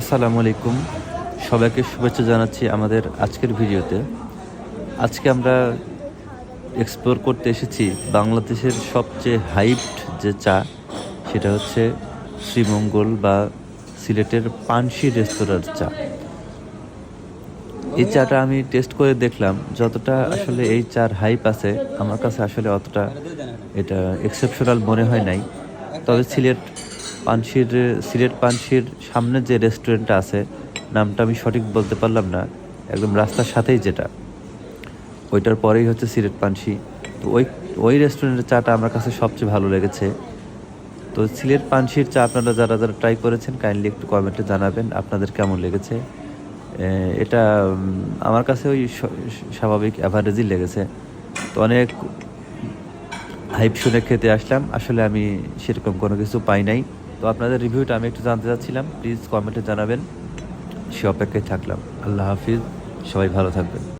আসসালামু আলাইকুম। সবাইকে শুভেচ্ছা জানাচ্ছি আমাদের আজকের ভিডিওতে। আজকে আমরা এক্সপ্লোর করতে এসেছি বাংলাদেশের সবচেয়ে হাইপড যে চা, সেটা হচ্ছে শ্রীমঙ্গল বা সিলেটের পানসি রেস্তোরাঁর চা। এই চাটা আমি টেস্ট করে দেখলাম, যতটা আসলে এই চার হাইপ আছে, আমার কাছে আসলে অতটা এটা এক্সেপশনাল মনে হয় নাই। তবে সিলেট পানসির সিলেট পানসির সামনে যে রেস্টুরেন্টটা আছে, নামটা আমি সঠিক বলতে পারলাম না, একদম রাস্তার সাথেই যেটা। ওইটার পরেই হচ্ছে সিলেট পানসি তো ওই ওই রেস্টুরেন্টের চাটা আমার কাছে সবচেয়ে ভালো লেগেছে। তো সিলেট পানসির চা আপনারা যারা যারা ট্রাই করেছেন কাইন্ডলি একটু কমেন্টে জানাবেন আপনাদের কেমন লেগেছে। এটা আমার কাছে ওই স্বাভাবিক অ্যাভারেজই লেগেছে। তো অনেক হাইপ শুনে খেতে আসলাম। আসলে আমি সেরকম কোনো কিছু পাই নাই। তো আপনাদের রিভিউটা আমি একটু জানতে চাচ্ছিলাম প্লিজ কমেন্টে জানাবেন। সে অপেক্ষায় থাকলাম। আল্লাহ হাফিজ, সবাই ভালো থাকবেন।